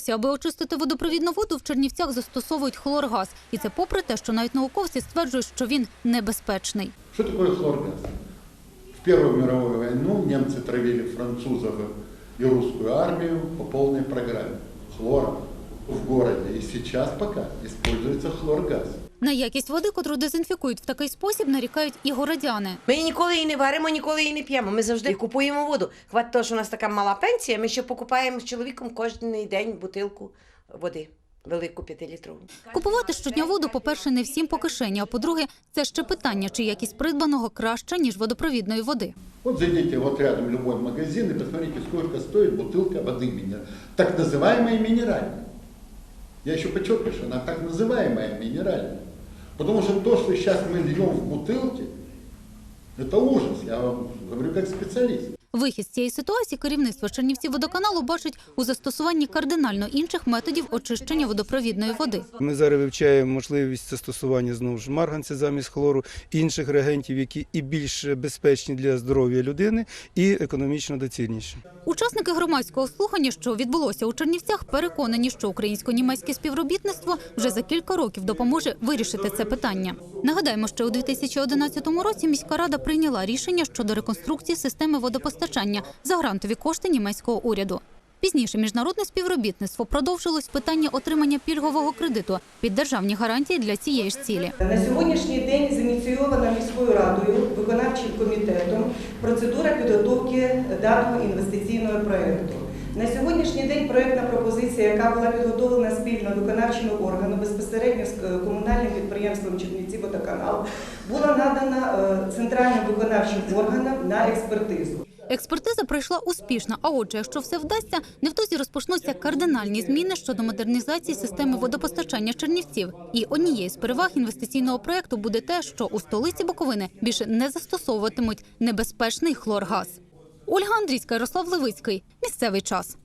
Досі, аби очистити водопровідну воду, в Чернівцях застосовують хлоргаз. І це попри те, що навіть науковці стверджують, що він небезпечний. Що такое хлоргаз? В Першу світову війну німці травили французів і русскую армію по повній програмі Хлором в городе и сейчас пока используется хлоргаз. На якість води, котру дезінфікують в такий спосіб, нарікають і городяни. Ми ніколи її не варимо, ніколи її не п'ємо. Ми завжди купуємо воду. Хватить того, що у нас така мала пенсія, ми ще покупаємо з чоловіком кожен день бутилку води. Велику п'ятилітрову. Купувати щодня воду, по-перше, не всім по кишені, а по-друге, це ще питання, чи якість придбаного краща, ніж водопровідної води. Вот зайдите вот рядом в любой магазин и посмотрите, сколько стоит бутылка воды минеральной. Так называемая минеральная. Я еще подчеркиваю, что она так называемая минеральная. Потому что то, что сейчас мы льем в бутылки, это ужас, я вам говорю как специалист. Вихід з цієї ситуації керівництво Чернівців водоканалу бачить у застосуванні кардинально інших методів очищення водопровідної води. Ми зараз вивчаємо можливість застосування знову ж марганця замість хлору, інших реагентів, які і більш безпечні для здоров'я людини, і економічно доцільніші. Учасники громадського слухання, що відбулося у Чернівцях, переконані, що українсько-німецьке співробітництво вже за кілька років допоможе вирішити це питання. Нагадаємо, що у 2011 році міська рада прийняла рішення щодо реконструкції системи водопостачання за грантові кошти німецького уряду. Пізніше міжнародне співробітництво продовжилось питання отримання пільгового кредиту під державні гарантії для цієї ж цілі. На сьогоднішній день зініційована міською радою, виконавчим комітетом процедура підготовки даного інвестиційного проєкту. На сьогоднішній день проєктна пропозиція, яка була підготовлена спільно виконавчими органами безпосередньо з е, комунальним підприємством Чернівці водоканал, була надана е, центральним виконавчим органам на експертизу. Експертиза пройшла успішно. А отже, якщо все вдасться, невдовзі розпочнуться кардинальні зміни щодо модернізації системи водопостачання Чернівців. І однією з переваг інвестиційного проекту буде те, що у столиці Буковини більше не застосовуватимуть небезпечний хлоргаз. Ольга Андрійська, Ярослав Левицький. Місцевий час.